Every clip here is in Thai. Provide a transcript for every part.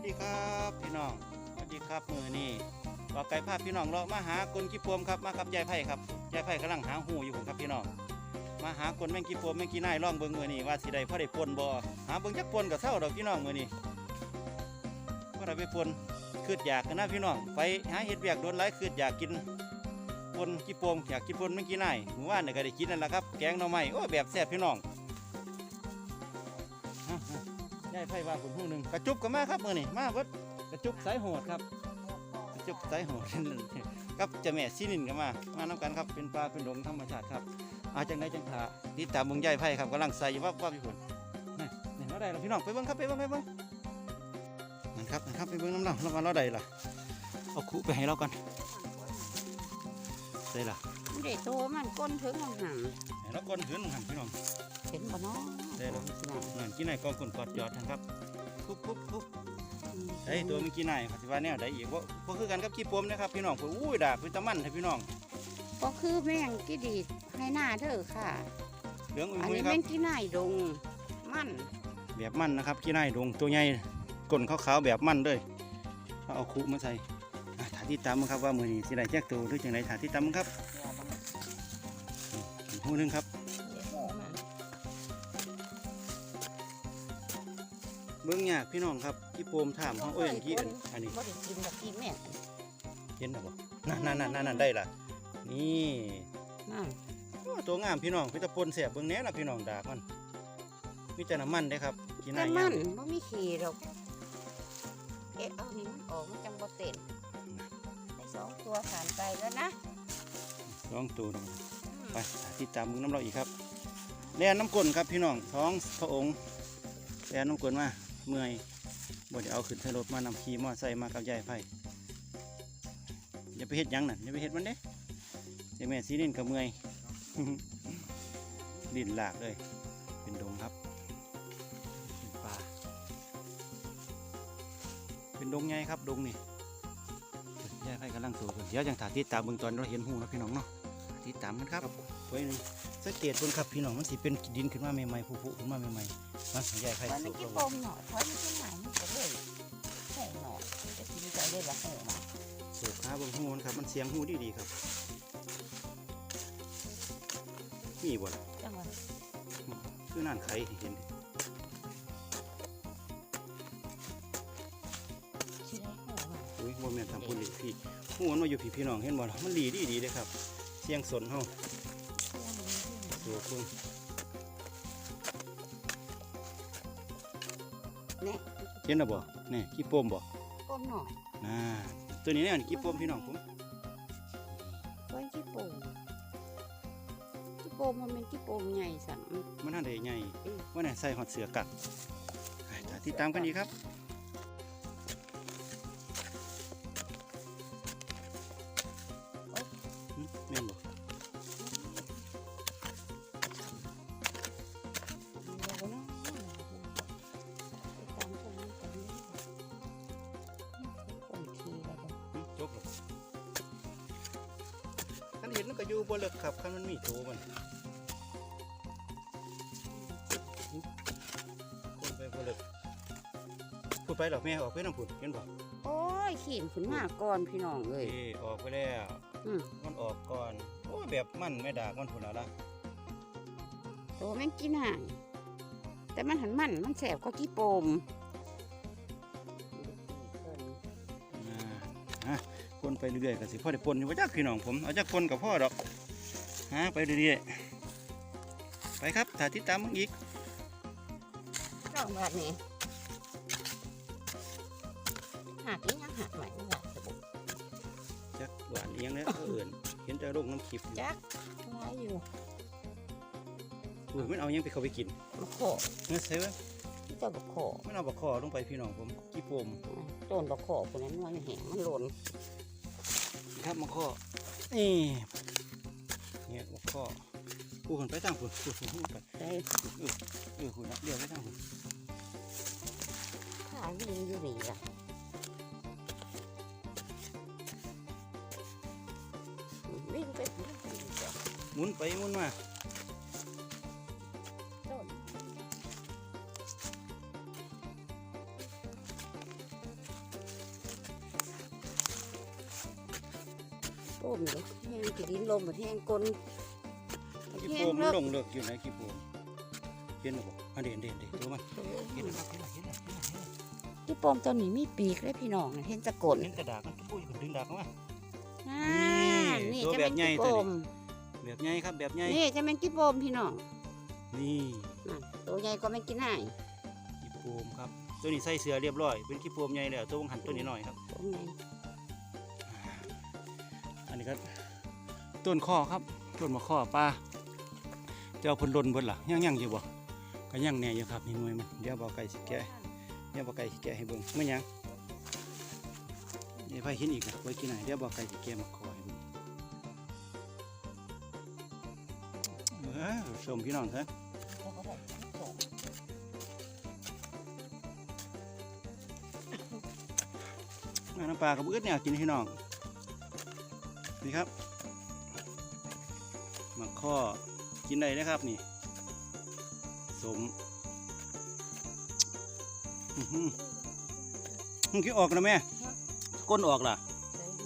สดีครับพี่น้องสวัสดีครับมือนี่ต่อไก่ภาพพี่น้องเลามาหากลกีปวมครับมากับยายไผ่ครับยายไผ่กำลังหาหูอยู่ผมครับพี่น้องมาหากลแมงกีปวมแมงกีน่ายล่องเบิ้งมือนี่ว่าสิได้พ่อได้ปนบ่หาเบิ้งจักปนกับเท่าดอกพี่น้องมือนี่พ่อได้ไปปนคืดอยากกันนะพี่น้องไปหาเห็ดเบียกโดนไล่คืดอยากกินปนกีปวมอยากกินปนแมงกีน่ายหมู่บ้านเนี่ยก็ได้กินนั่นแหละครับแกงหน่อไม้โอ้แบบแซ่บพี่น้อง ยายไพ่ว่าผมหูหนึ่งกระจุบก็มาครับมือนี่มาเบิดกระจุบสายโหดครับกระจุบสายโหดครับเจะแม่ซีนินก็มา มาน้ำกันครับเป็นปลาเป็นดงธรรมชาติครับเอาจังไดจังขาติดตามเบิ่งยายไพ่ครับกำลังใส่ว่าว่าพี่ผลนี่นี่เราได้แล้วพี่น้องไปเบิ่งครับไปเบิ่งไปเบิ่งนั่นครับนั่นครับไปเบิ่งน้ำเราเรามาเราได้ล่ะเอาคุไปให้เราก่อนได้ล่ะเด็กโตมันก้นถึงมันหันให้เราก่อนหืนหันพี่น้องเห็นบ่เนาะ ได้แล้วนั่นกินไหนกองกลกอดจอดนครับปุ๊บปุ๊บปุ๊บไอ้ตัวเมื่อกี้นายปฏิวัติเนี่ยได้อีกว่าพวกคือกันกับขี้ปมนะครับพี่น้องเพื่ออุ้ยดาบเป็นตะมันให้พี่น้องก็คือแมงกี่ดีดให้หน้าเด้อค่ะเหลืองอุ้ยอันนี้แมบงกี่นายดงมันแบบมันนะครับขี้นายดงตัวใหญ่ก้นขาวๆแบบมันเลยเอาคุมาใส่ถาที่ตามมึงครับว่ามือนี้สิได้แจกตัวหรือจังไรถาที่ตามมึงครับอีกหูนึงครับ บิ้งยากพี่น้องครับขี้ปมถามเขาเอ้ยอันขี้อันอันนี้บ่ได้กินแบบกี่แม่เห็นหรือเปล่านั่นนั่นนั่นนั่นได้ล่ะนี่นั่นโอ้ตัวงามพี่น้องพี่ตะปนเสียบเบิ้งแหน่ละพี่น้องดากมันมีแต่น้ำมันเด้ครับกินแต่ได้มัยังนบ่มีขี้ดอกเอ๊ะเอานี่มันออกมันจังบ่เต้นได้สองตัวผ่านไปแล้วนะสองตัวนึงไปติดตามมึงน้ำเราอีกครับแล่นน้ำกลนครับพี่น้องท้องพระองค์แล่นน้ำกลนมา เมื่อยบ่ได้เอาขึ้นใส่รถมานำขี่มอไซค์มากับยายไผ่อย่าไปเฮ็ดยังน่ะอย่าไปเฮ็ดมันเด้เจ้าแม่สีนินกับเมื่อยดินหลากเลย เป็นดงครับเป็นป่าเป็นดงไงครับดงนี่ยายไผ่กำลังสูกันเดี๋ยวจังถาติดตามเบิ่งตอนเราเห็นหูนะพี่น้องเนาะติดตามกันครับไว้หนึง สังเกตเบิ่งครับพี่น้องมันสิเป็นดินขึ้นมาใหม่ๆผุๆขึ้นมาใหม่ๆมันยายไผ่มันสูไม่บกี่ลงปมหน่อยเพราะมันที่ไหนมันก็เลยแห้งหน่อยจะกินใจได้ละแห้งหน่อยสูบหาเบิ่งหูมันครับ มันเสียงหูดีๆครับ มีบ่ล่ะจังหวะคือนั่นไข่ที่เห็นดิที่ได้หัวมันอุ้ยบ่แม่นทำพุ่นอีกพี่หูมันมาอยู่พี่พี่น้องเห็นบ่ล่ะมันหลีดีๆเลยครับ เสียงสนเฮาสู บเบิ่งเนี่ยเห็นน่ะบ่นี่ขี้โปมบ่ก้มหน่อยน่าตัวนี้เนี่ยขี้โปมพี่น้องผมไว้ที่โป่งที่โป่งมันเป็นที่โป่งใหญ่สังมันทันได้ใหญ่อืมว่าน่ะใส่หอดเสือกัดไปถ้าติดตามกันอีกครับ หรอกแม่ออกไปน้ำผุดเห็นบ่โอ้ยขีนขึ้นมาก่อนพี่น้องเอ้ยเอ้ออกไปแล้วอืมมันออกก่อนโอ้ยแบบมันไม่ดากมันผุนอะไรโตแม่งกินห่างแต่มันหันมันมันแสบก็กี่โปมอ่าฮะคนไปเรื่อยๆก็สิพ่อได้ปนอยู่ว่าจักพี่น้องผมเอาจักปนกับพ่อดอกฮะไปเรื่อยๆไปครับถ่ายติดตามมึงอีกสองบาทนี่ ยงแล้วเอื่นเห็นแต่ลงน้ำคลิปอยู่จักไว้อยู่อุ้ยมันเอาหยังไปเขาไปกินมะโขอเงี้ยเซ่เว้ยที่เจ้าบะโขอมันเอาบักคอลงไปพี่น้องผมกี่ปมต้นบะโขอคนนั้นมันแห้งมันหล่นครับบักคอนี่เนี่ยบักคอพูดคนไปทางพุ่นพูดพูดไปได้เออคุณนะเดี๋ยวไปทางพุ่นขาวิ่งอยู่นี่ล่ะ หมุนไปหมุนมาโป้มเลยแห้งกระดินลมหมดแห้งกลนกี่โปมัลงเลิกอยู่ไหนกี่โปมเห็นหรือเปล่าอัเด่นเด่นเด่นรู้ไหมเห็นนะครับเห็นเห็นเห็นพี่ปอมตอนนี้มีปีกเลยพี่น้องเห็นจะกลนเห็นกระดาษมันตุ้ยดึงดาบมั้านี่จะเป็นพี่ปอม แบบใหญ่ครับแบบใหญ่นี่จะเป็นกี่ปมพี่น้องนี่นั่นตัวใหญ่ก็ไม่กินได้ขี้โปมครับตัวนี้ใส่เสื้อเรียบร้อยเป็นขี้โปมใหญ่แล้วตัววงหันตัวนี้หน่อยครับปมใหญ่อันนี้ก็ต้นข้อครับต้นมะข้อปลาเจ้าเพิ่นลนเพิ่นล่ะยังยังอยู่บ่ก็ยังแน่อยู่ครับนี่หน่วยมันเดี๋ยวบ่ไก่สิแกะเดี๋ยวบ่ไก่สิแกะให้เบิ่งไม่ยังเดี๋ยวไปเห็นอีกนะไว้กินไหนเดี๋ยวบ่ไก่สิแกะมะ ชมพี่น้องเถอะมาน้ำปลากับอึดเนี่ยกินพี่น้องนี่ครับมะข้อกินได้นะครับนี่ สมอื้อหือมึงคิดออกนะแม่ ก้นออกล่ะ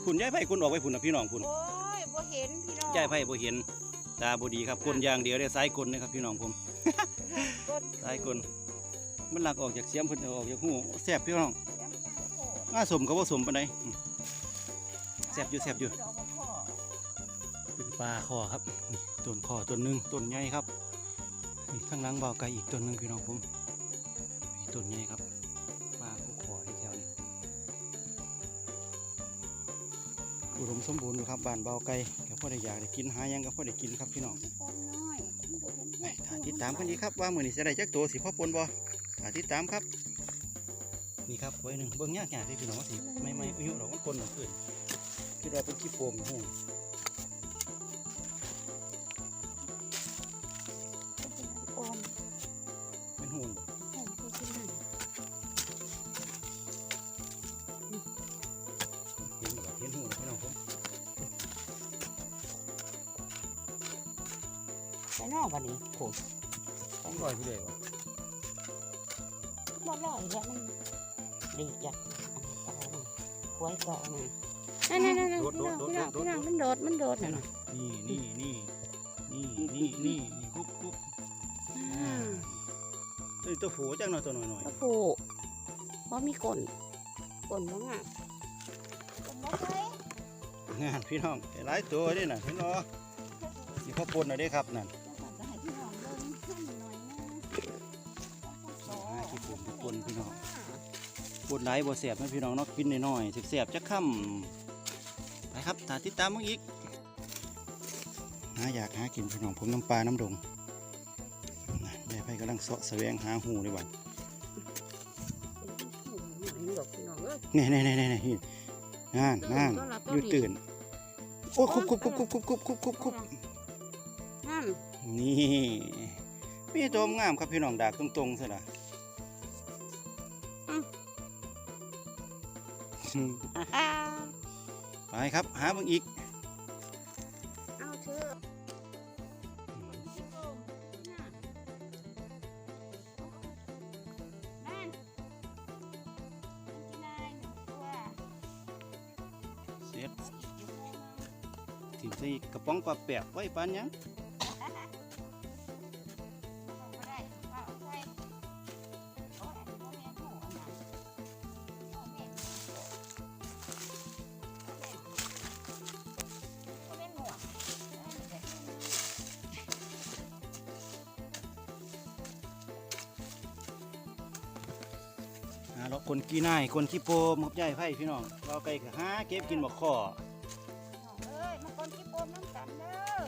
คุณยายไผ่คุณออกไว้พุ่นนะพี่น้องคุณโอ้ยบ่เห็นพี่น้องยายไผ่บ่เห็น ตาบ่ดีครับคนอย่างเดียวได้สายกลนะครับพี่น้องผมก้นสายกลมันหลักออกจากเสียมเพิ่นเอาออกจากหูแซ่บพี่น้องยังไม่โผล่มาสมก็บ่สมปานใดอืมแซ่บอยู่แซ่บอยู่ดกมะข้อเป็นปลาคอครับนี่ต้นคอต้นหนึงต้นใหญ่ครับนี่ข้างหลังบ่าวไก่อีกต้นหนึงพี่น้องผมอีกต้นใหญ่ครับปลากูขอที่แถวนี้อุดมสมบูรณ์อยู่ครับบ้านบ่าวไก่ ก็พอได้อยากได้กินหาหยังก็พอได้กินครับพี่น้องปมน้อยมันบ่เห็นไปถ้าติดตามกันดีครับว่ามือนี้จะได้จักตัวสิพ่อปนบ่ถ้าติดตามครับ นี่ครับไว้หนึ่งเบิ้งยากยากเลยพี่น้องว่าสิไม่ไม่อายุเรามันคนหนึ่งอื่นคือเราเป็นขี้โปมหู ต่อมาควยต่อมานั่นนั่นนั่นพี่น้องพี่น้องพี่น้องมันโดดมันโดดน่ะนะนี่นี่นี่นี่นี่นี่นี่คุบคุบอ่าเอ้ยตัวผูจังหน่อยตัวหน่อยหน่อยก็ผูกเพราะมีกลนกลนบ้างอะกลนบ้างไหมงานพี่น้องหลายตัวเด้น่ะพี่น้องนี่พ่อปนน่ะเด้ครับนั่นจะให้พี่น้องเบิ่งขึ้นหน่อยนะหาขี้โปมขี้ปนพี่น้องปว ดไหลายบ่แสบนะพี่น้องเนาะกินน้อยๆแสบๆจะค่ำไปครับตาติดตามมึงอีกหาอยากหากินพี่น้องผมน้ำปลาน้ำดงนะยายไพ่กำลังเสาะแสวงหาหูเลยวันเห็นดอกพี่น้องเอ้ยนี่นี่นี่นี่นี่นั่นนั่นต้นละต้อนยู่อีกตื่นโอ้คุบคุบคุบคุบคุบคุบคุบคุบคุบนั่นนี่มีตัวงามครับพี่น้องดากตรงๆซะละ ไปครับหาเบิ่งอีกเอาเถอะนั่นกินได้หนึ่งตัวเสร็จอีกอยู่ในนั้นถิ่มใส่กระป๋องปลาแปะไว้ปานหยัง พี่นายคนขี้โปมกับหญ่ไพ่พี่น้องเราไก่กับาเก็บกินบอกข้อเอ้ยมาคนขี้โปมน้ำกันเด้อ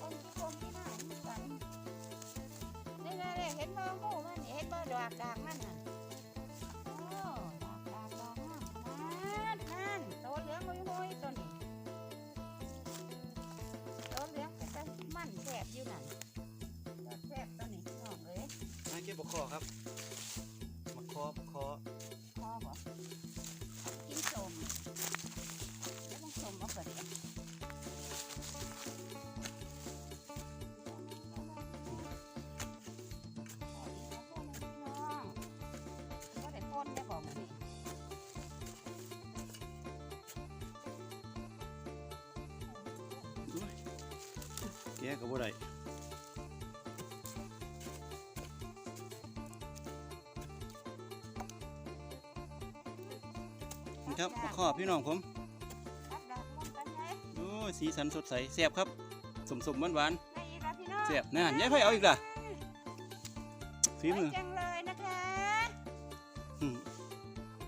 คนขี้โปมที่หน้าน้ำกันนี่นะเห็นบ่หูมันเห็นบ่ดอกดางมันน่ะมันแสบอยู่นั่น นี่บกคอครับมะคอบกคอพ่อรอกินสมแล้วต้องสมมาเปิดกันแกก็บ่ได ครับมาขอพี่น้องผมรับดอกมงกันไงโอ้ยสีสันสดใสแซ่บครับสมสมหวานหวานได้อีกแล้วพี่น้องๆแซ่บน่นยายไผ่เอาอีกล่ะฝีมือสวยจังเลยนะคะอืม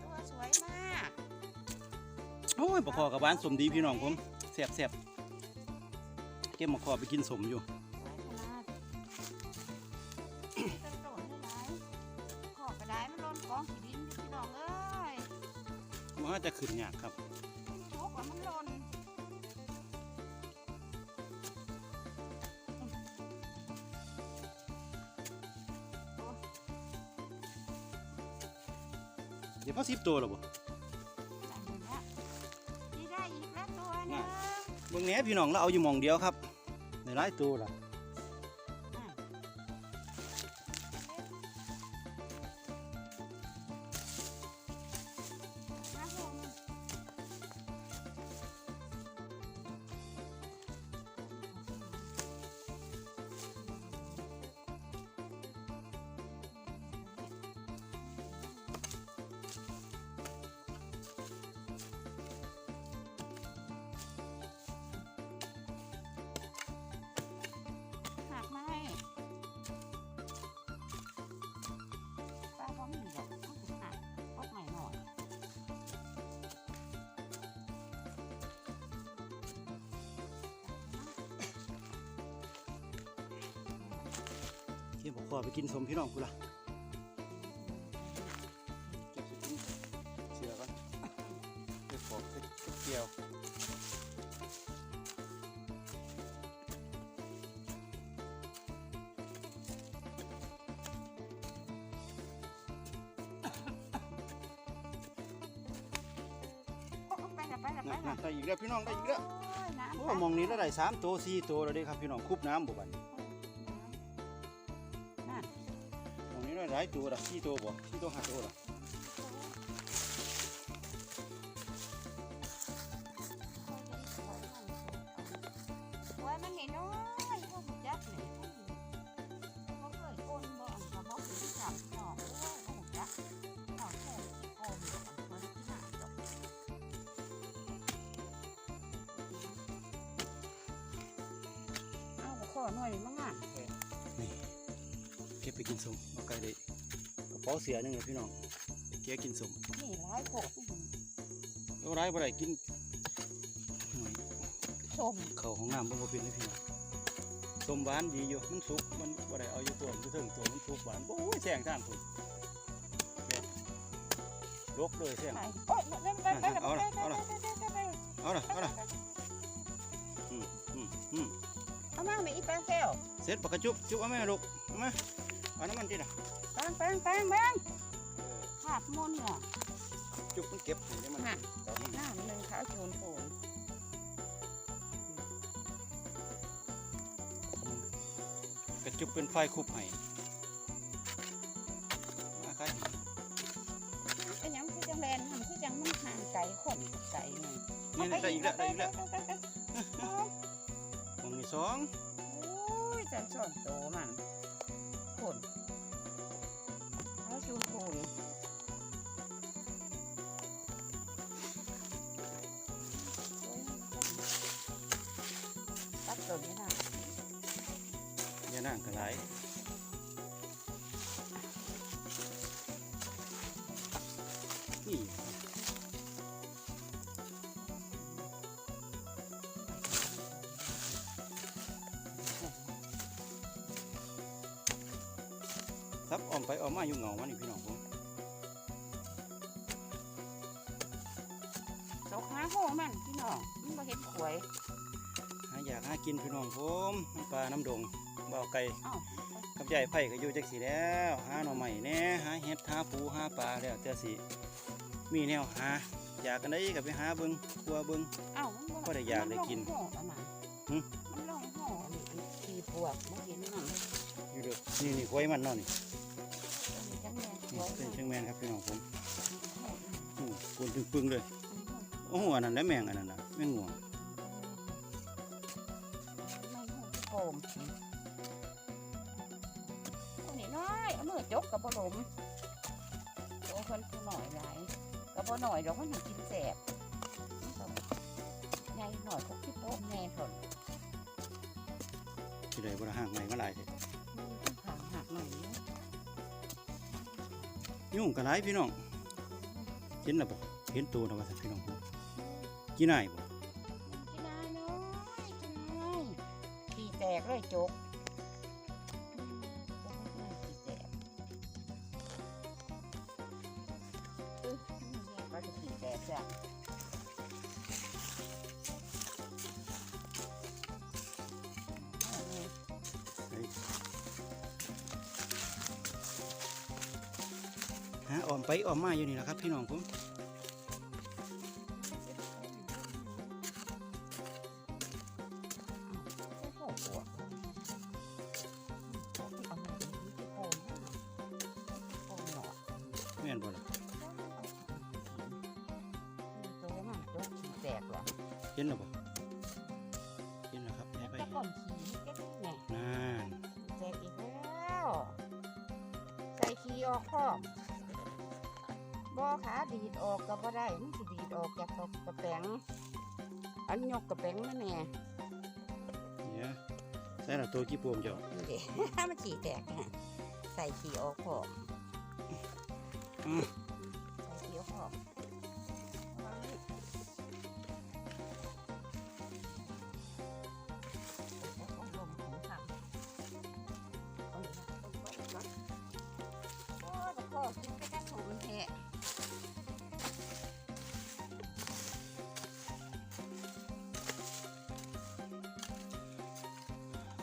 ตัวสวยมากโอ้ยปลาคอกับหวานสมดีพี่น้องผมแซ่บแซ่บเก็บมาขอไปกินสมอยู่ ขึ้นยากครับชกมันหล่นเดี๋ยวพอสิบตัวหรอบ่ได้หมดละนี่ได้อีกแล้วตัวนึงเบิ่งแหนพี่น้องเราเอาอยู่มองเดียวครับในหลายตัวล่ะ อไปกินสมพี่น้องกูล่ะเก็บสิกินเสือก่อนเก็บของเก็บเกี่ยวนั่นนั่นได้อีกแล้วพี่น้องได้อีกแล้วโอ้มองนี้แล้วได้สามตัวสี่ตัวแล้วเด้ครับพี่น้องคุบน้ำบ่บัดนี้มองนี้ ได้หลายตัวละสี่ เก็บกินสมนี่ร้ายโผล่เอาไรบ่ได้กินหน่อยชมเข้าห้องน้ำบ่บ่เป็นเลยพี่น้องสมหวานดีอยู่มันสุกมันบ่ได้เอาอยู่ตัวมันอยู่เทิงตัวมันสุกหวานโอ้ยแซงทางพุ่นแม่ลกเลยแซงไปโอ้ยไปไปไปไปไปไปไปเอาล่ะเอาล่ะอืมอืมอืมเอามาไม่อีแป้งแก้วเสร็จปากกระจุบจุบเอาแม่ลูกเอามาเอาน้ำมันที่น่ะแป้งแป้งแป้งแป้ง ขาดมนเหรอจุบมันเก็บให้ได้มันน่ะตอนนี้หน้ามันหนึ่งขาวโชนโผล่กระจุบเป็นไฟคุบให้มาครับเป็นหยังคือจังแลนมันคือจังมันห่างไก่คนไก่หน่อยนี่นี่ได้อีกแล้วได้อีกแล้วโอ้ผมมีสองยจันสอนโตมันคนานั่งกระไรนี่ซับออมไปออมมาอยู่เหงามันนี่พี่น้องผมตกหาโหมันพี่น้องมันมาเห็นขวยหาอยากหากินพี่น้องผมน้ำปลาน้ำดง บ่าวไก่อ้าวกับใหญ่ไผ่ก็อยู่จักสีแล้วหาหน่อใหม่แหน่หาเห็ดหาปูหาปลาแล้วแต่สิมีแนวหาอยากกันได้ก็ไปหาเบิ่งกลัวเบิ่งอ้าวมันก็ได้อยากได้กินมัลงห่ออันนั้นหึมันลงห่อนี่ขี่ปวกมันเห็นมันอยู่เด้อนี่นี่ควายมันเนาะนี่เป็นจังแม่นขนี่วยเป็นเชียงแมนครับพี่น้องผมห่อโอ้ปนปึงๆเลยโอ้โหอันนั้นได้แมงอันนั้นน่ะแมงง่วงไอยเอามือจกกับบหลมโอ้คนคือหน่อยหลายกับบ่หน่อยดอกมันถึงกินแสบมันต้องใหญ่หน่อยพวกที่โป้มแน่ทนที่ใดบ่ได้ห่างใหม่มาหลายเถอะมันต้องขางหักหน่อยนี้ยุ่งกันหลายพี่น้องเห็นแล้วบ่เห็นตัวแล้วว่าซั่นพี่น้องผมกี่นายบ่ อ้อมไปอ้อมมาอยู่นี่แหละครับพี่น้องผม ยแต่พ่อกินก็จะถูกมันแท้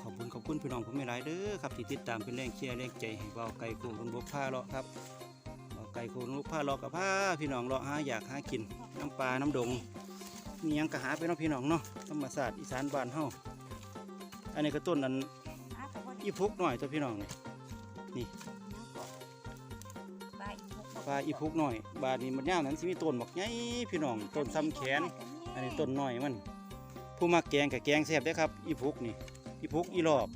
ขอบคุณขอบคุณพี่น้องผมไม่หลายเด้อครับที่ติดตามเป็นแรงเชียร์แรงใจให้เบาไก่โคคนบกผ้าเลาะครับเบาไก่โคคนบกผ้าเลาะกับผ้าพี่น้องเลาะหาอยากหากินน้ำปลาน้ำดง มีหยังกะหาไปเนาะพี่น้องเนาะธรรมศาสตร์อีสานบ้านเฮาอันนี้ก็ต้นอันอะแต่ว่าอีพุกหน่อยตัวพี่น้องนี่ อีพุกปลาอีพุกหน่อย บาดนี้มันย่ามนั้นสิมีต้นบักใหญ่พี่น้องต้นซ้ำแขน อันนี้ต้นหน้อยมัน ผู้มักแกงกับแกงแซ่บได้ครับ อีพุกนี่ อีพุกอีหลอก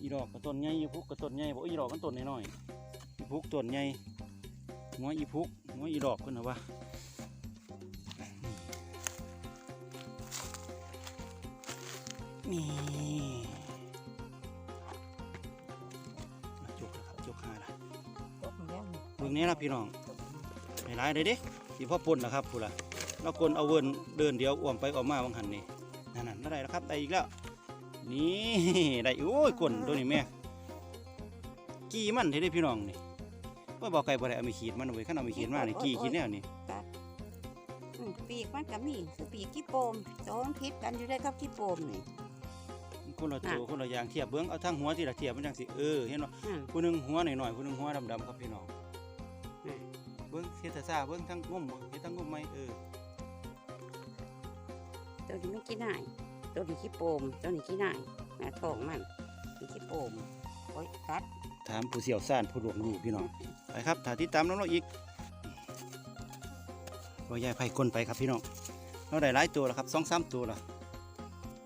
อีดอกกับต้นใหญ่อีพุกกับต้นใหญ่บอกอีดอกกันต้นน้อยๆอีพุกต้นใหญ่หัวอีพุกหัวอีดอกคนนะวะนี่ แล้วเบื้องนี้ละพี่น้องหลายๆเลยเด้สีพ่อปนนะครับพูดละเรากลเอาเวินเดินเดียวอ้วมไปอ้อมมาบางหันนี่นั่นนั่นได้แล้วครับได้อีกแล้วนี่ได้โอ้ยกลตัวนี้แม่กี่มันเท่ได้พี่น้องนี่ว่าบอกไก่บ่ได้เอาไปขีดมันเอาไว้ขั้นเอาไปขีดมานี่กี่ขีดแนวนี่อืมปีกมันก็มีคือปีกขี้โปมสองพิษกันอยู่ได้ครับขี้โปมนี่คนละตัวคนละอย่างเทียบเบิ้งเอาทั้งหัวที่ละเทียบมันจังสิเออเห็นบ่อืมผู้หนึงหัวหน่อยๆผู้หนึงหัวดำๆครับพี่น้องอืมเบิ้งเฮ็ดซ่าๆเบิ้งทั้งงุ่มเฮ็ดทั้งงุ่มไหมเออตัวนี้ไม่กินได้ตัวนี้ขี้โปมตัวนี้กินได้แม่ท้องมันนี่ขี้โปมโอ้ยกัดถามผู้เสี่ยวซ่านผู้หลวงรู้พี่น้องไปครับถ้าติดตามน้องเราอีกว่ายายไผ่กลนไปครับพี่น้องเราได้หลายตัวแล้วครับสองสามตัวและ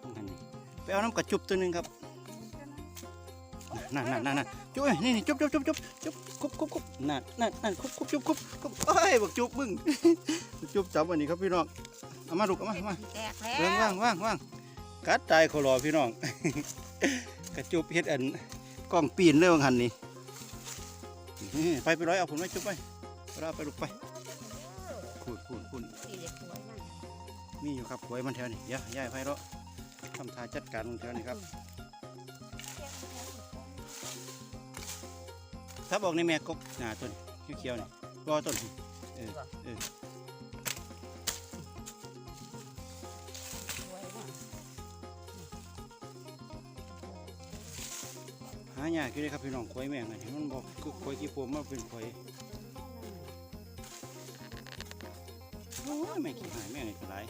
ต้องหันนี่ไปเอาน้ำกระจุบตัวหนึงครับนั่นนั่นนั่นนั่นจุ๊บเอ้ยนี่นี่จุ๊บจุ๊บจุ๊บจุ๊บจุ๊บ คุบคุบคุบนั่นนั่นนั่นคุบคุบจุ๊บคุบคุบเอ้ยบักจุ๊บมึงบักจุ๊บจับอันนี้ครับพี่น้องเอามาลูกเอามาเอามาแตกแล้วว่างว่างว่างว่างกัดตายขอรอพี่น้อง กระจุ๊บเฮ็ดอันกล้องปีนเลยว่างันนี่นี่ไปไปร้อยเอาผลไม้จุ๊บไปไปเอาไปลูกไปพูดพูดพูดสีเด็กสวยมันมีอยู่ครับหวยมันแถวนี้อย่าย่ายไปแล้วทำทายจัดการมันแถวนี้ครับ ถ้าบอกในแม่กกหนาต้นเขียวๆนี่รอต้นเออเออสวยว่ะหายากอยู่เลยครับพี่น้องควายแม่งอันนี้มันบอกคือควายกี่ปวมมาเป็นควายโอ้ยแม่ขี้หายแม่งนี่ก็หลาย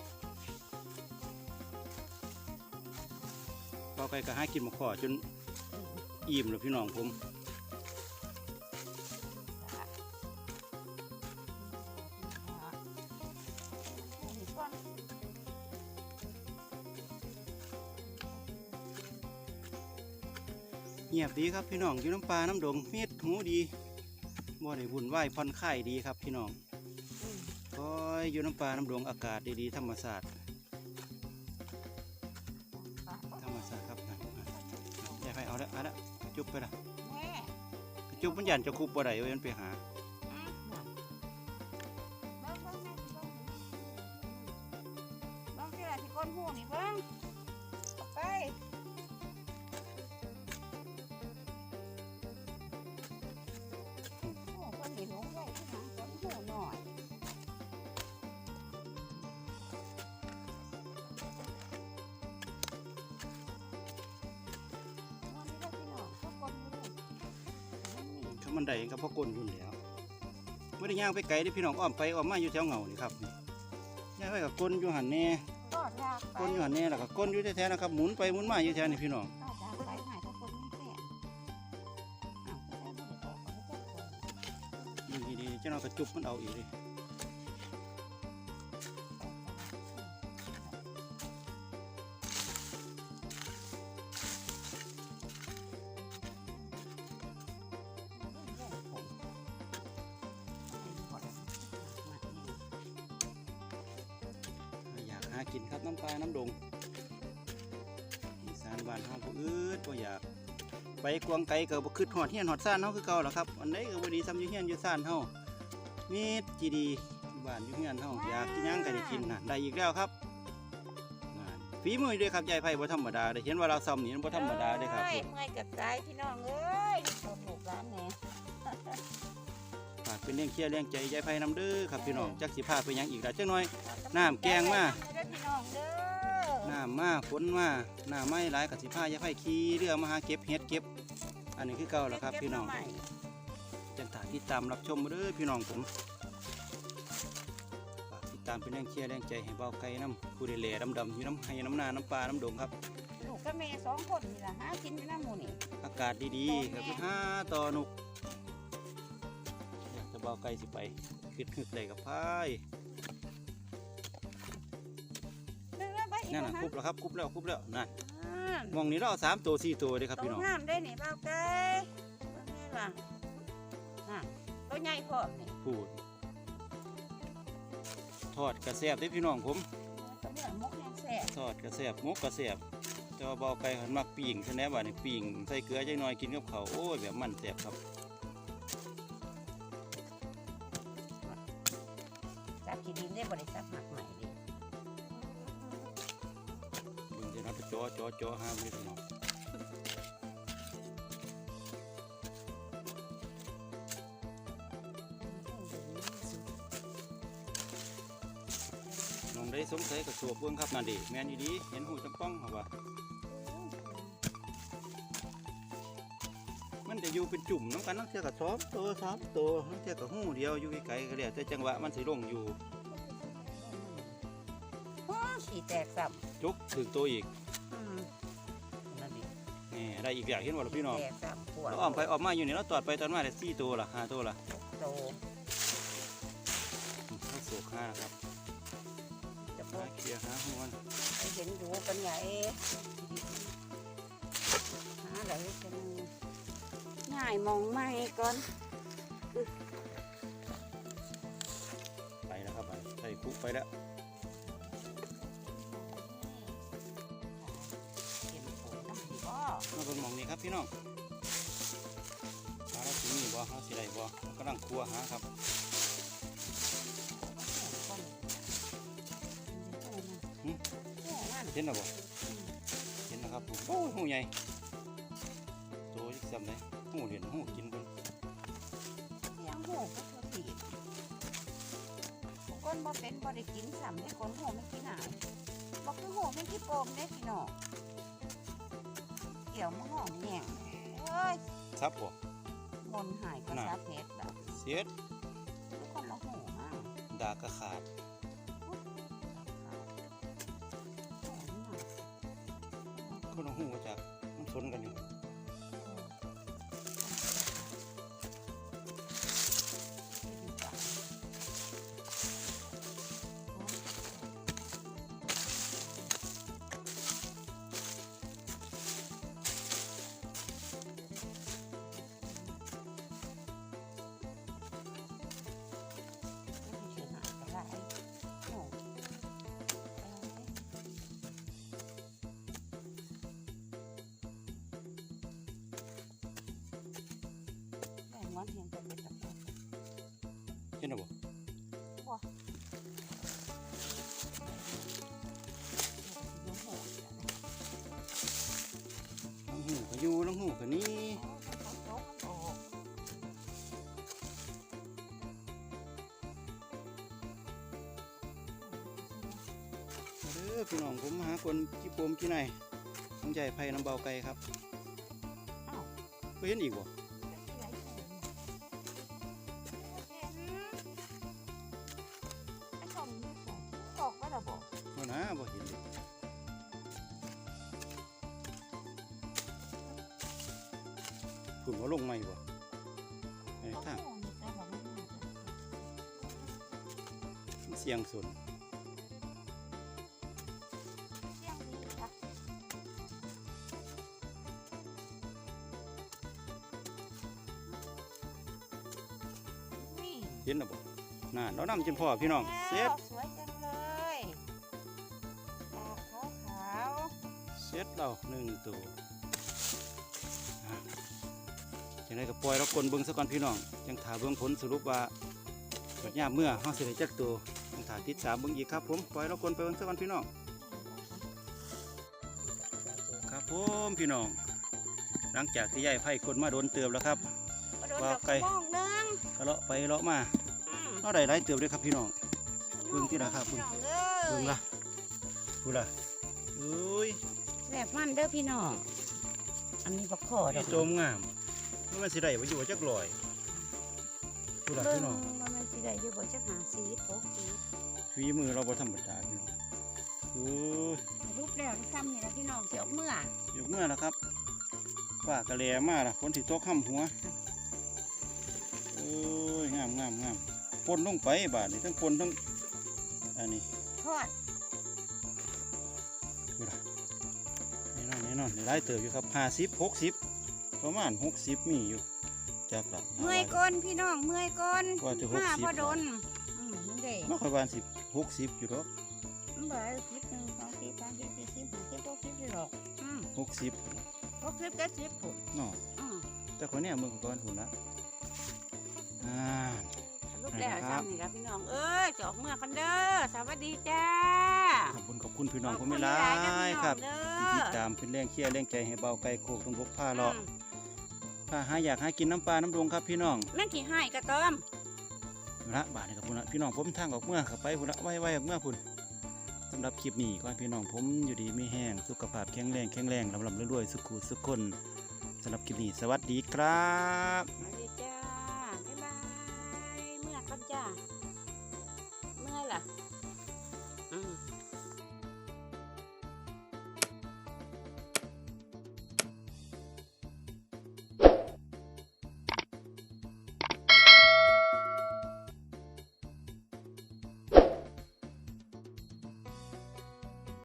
พอไก่ก็หากินมาขอจนอิ่มแล้วพี่น้องผม ดีครับพี่น้องอยู่น้ำปลาน้ำดงเม็ดหูดีบ่ได้บุญไหวายผ่อนคลายดีครับพี่น้องอืมคอยอยู่น้ำปลาน้ำดงอากาศดีๆธรรมศาสตร์ธรรมศาสตร์ครับนั่นนั่นอย่าไปเอาละเอาละกระจุบไปละจุบมันยันจะคุบบ่ได้เว้ยมันไปหา มีข้ามันได้ก็เพราะก้นยุ่นแหล้วไม่ได้ย่างไปไกลได้อพี่น้องอ้อมไปอ้อมมาอยู่แถวเหงานี่ครับย่างไปกับก้นอยู่หันแน่ก็ลากไปก้นอยู่หันแน่แล้วก็ก้นอยู่แท้ๆนะครับหมุนไปหมุนมาอยู่แถวนี่พี่น้องก็ลากไปหายก็คนไม่แก่อ้าวก็ได้ไม่ได้บอกเขาไม่แก่คนอยู่ดีๆเจ้าน้อยกระจุบมันเอาอีกเลย กหากินครับน้ำปลาน้ำดงอีสานบ้านเฮาบ่อืดบ่อยาก ไปกวางไกลก็บ่คิดฮอดเฮียนฮอดซ่านเฮาคือเก่าล่ะครับอันใดก็บ่ดีซ้ำอยู่เฮียนอยู่ซ่านเฮามีจีดีอยู่บ้านอยู่เฮียนเฮาอยากกินหยังก็ได้กินน่ะได้อีกแล้วครับนั่นฝีมือเด้อครับยายไผบ่ธรรมดาได้เห็นว่าเราซ้ำนี่มันบ่ธรรมดาเด้อครับเอ้ยเมื่อยกับใจพี่น้องเอ้ยชมลูกร้านแหน่ฝากเป็นเลี้ยงเคียร์เลี้ยงใจยายไผนํเด้อครับพี่น้องจักสิพาไปหยังอีกล่ะจักหน่อยน้ำแกงมาำมาฝนมาหน้าไม้หลายกับสิพายายไผขี่เรือมาหาเก็บเห็ดเก็บ อันนี้คือเก่าแล้วครับ พี่น้องเก็บมาใหม่จังถาติดตามรับชมมาเด้อพี่น้องผมฝากติดตามเป็นแรงเชียร์แรงใจให้เบาไก่น้ำผู้ใดเหล่ดำดำอยู่น้ำให้น้ำนาน้ำปลาน้ำดงครับลูกกับแม่สองคนนี่ล่ะหากินอยู่น้ำหมูนี่อากาศดีๆครับห้าต่อนุกอยากจะเบาไก่สิไปขึ้นขึ้นเลยกับพาย นึกแล้วไปอีกนั่นแล้วน่ะฮะคุบแล้วครับคุบแล้วคุบแล้วนั่นอ่ามองนี้เราเอาสามตัวสี่ตัวเลยครับต้พี่องน้องงามได้นี่เบาไก่ว่าไงล่ะน่ะตัวใหญ่พร้อมนี่พูดทอดกระแซบได้อพี่น้องผมก็เนื้อมกแห้งแซ่บทอดกระแซบหมกกระแซบแต่ว่าเบาไก่หันมักปิ่งใช่ไหมบ่านี่ปิ่งใส่เกลือจังหน่อยกินกับเขาวโอ้ยแบบมันแซ่บครับ นับไปจ่อจ่อจ่อห้ามเลยพี่น้องน้องได้สงสัยกับตัวเบื้องครับนั่นดิแม่นอยู่ดีเห็นหูจังป้องเหรอวะมันจะอยู่เป็นจุ่มน้ำกันนักเที่ยวกับซอฟตัวซอฟตัวนักเที่ยวกับหูเดียวอยู่ไกลๆก็แล้วแต่จังหวะมันสิลงอยู่โอ้ขี้แตกสับ จุกถึงตัวอีกอืมนั่นดินี่ ได้อีกอย่างเห็นว่าพี่น้องแตกสับปวดเราออมไปออมมาอยู่นี่เราตอดไปตอนมาได้สี่ตัวละห้าตัวละโตอืมเราโศกห้านะครับจะพหาวกเคลียร์หาหัวมันไปเห็นดูกันใหญ่หาอะไรกันง่ายมองไม่ก่อนไปแล้วครับไปใส่คุกไปแล้ว มาเบิ่งหมองนี้ครับพี่น้องหาเราสิมีบ่เราสิได้บ่เรากำลังครัวหาครับเห็นแล้วบ่เห็นนะครับโอ้ยหูใหญ่โตยิ่งซ้ำเลยหูเหรียญหูกินเบิ่งเสียงหูก็คือผีก้นบ่เป็นบ่ได้กินซ้ำได้ก้นหูไม่กินหายบ่คือหูไม่กินโปมได้พี่น้อง กี่ยวมะหอมแหง่งเอ้ยครับบ่มนหายก็ซับเพชรแบบเสียดทุกคนละหูมากดากระขาดคนละหูมาจาก เห็นหรือบ่บ่เดี๋ยวสิโยนหัวอีกแล้วลังหูก็อยู่ลังหูก็นี่โอ้ยเขาโตมันโตมาเด้อพี่น้องผมมาหาคนกี่ปมกี่ไหนน้องใหญ่ไผ่น้ำเบาไก่ครับอ้าวไปเห็นอีกบ่ ฝุ่นว่าลงใหม่บ่ไอ้ทางนี่แต่ว่ามันน่าจะมันเสียงสนเสียงดีค่ะนี่เห็นหรือบ่น่าเรานำจนพ่อพี่น้องเสร็จสวยจังเลยตาขาวขาวเสร็จเราหนึ่งตัว ไดก็ปล่อยเรากลนเบิ่งซะก่อนพี่น้องจังถาเบิ่งผลสรุปว่าเกิดยามเมื่อเฮาสิได้จักตัวจังถาติดสามเบิ่งอีกครับผมปล่อยเรากลนไปเบิ่งซะก่อนพี่น้องครับผมพี่น้อง หลังจากที่ยายไผ่คนมาโดนเติบแล้วครับกระโดดว่าดอกไก่กระมองหนึงก็เลาะไปเลาะมาอืมเราได้หลายเติบเลยครับพี่น้องเบิ่งที่ราคาเบิ่งพี่น้องเอ้ยเบิ่งละดูละเอ้ยแบบมันเด้อพี่น้องอันนี้บักขอดนี่อกโจมงาม มันมันสิได้บ่อยู่จักลอยดูละเบิ่พี่งน้องว่ามันสิได้อยู่บ่จักหาสีโป๊กสีฝีมือเราบ่ธรรมดาพี่น้องเอ้ยรูปแล้วซ้ำนี่ละพี่น้องสิออกเมื่ออยู่เมื่อแล้วครับป้ากระแลมาล่ะฝนสิตกค่ำหัวเอ้ยงามงามงามปนลงไปบาดนี้ทั้งปนทั้งอันนี้ ทอดดูละแน่นอนแน่นอนได้หลายเติบอยู่ครับห้าสิบหกสิบ ประมาณหกสิบมีอยู่จากหลักเมื่อยก้นพี่น้องเมื่อยก้นว่าจะหกมาสิบพอดนอืมนั่นเด้ไม่ค่อยบานสิบหกสิบอยู่หรอกมันบ่ได้สิบหนึ่งสองสิบสามสิบสี่สิบห้าสิบหกสิบอยู่หรอกอืมหกสิบหกสิบเจ็ดสิบพุ่นเนาะอืมแต่คนเนี้ยมือก่อนหุ่นละอ่ารูปแล้วครับซ้ำนี่ละพี่น้องเอ้ยจะออกเมื่อกันเด้อสวัสดีจ้าขอบคุณขอบคุณพี่น้องขผอมณไม่ร้าหลๆนะพี่ยน้องครับเด้ที่ติอดตามเป็นแรงเชียร์แรงใจให้เบาไก่โคกต้องบกผ้าเลาะอืม ถ้าหาอยากหากินน้ำปลาน้ำดงครับพี่น้องแม่นขี้ให้กระต้อมละบาทนี่ครับพุ่นละพี่น้องผมทางออกเมื่อขับไปพุ่นละไว้ไว้ออกเมื่อพุ่นสำหรับคลิปนี้ก็ให้พี่น้องผมอยู่ดีไม่แห้งสุขภาพแข็งแรงแข็งแรงลำลำรวยๆสุขุสุขคนสำหรับคลิปนี้สวัสดีครับ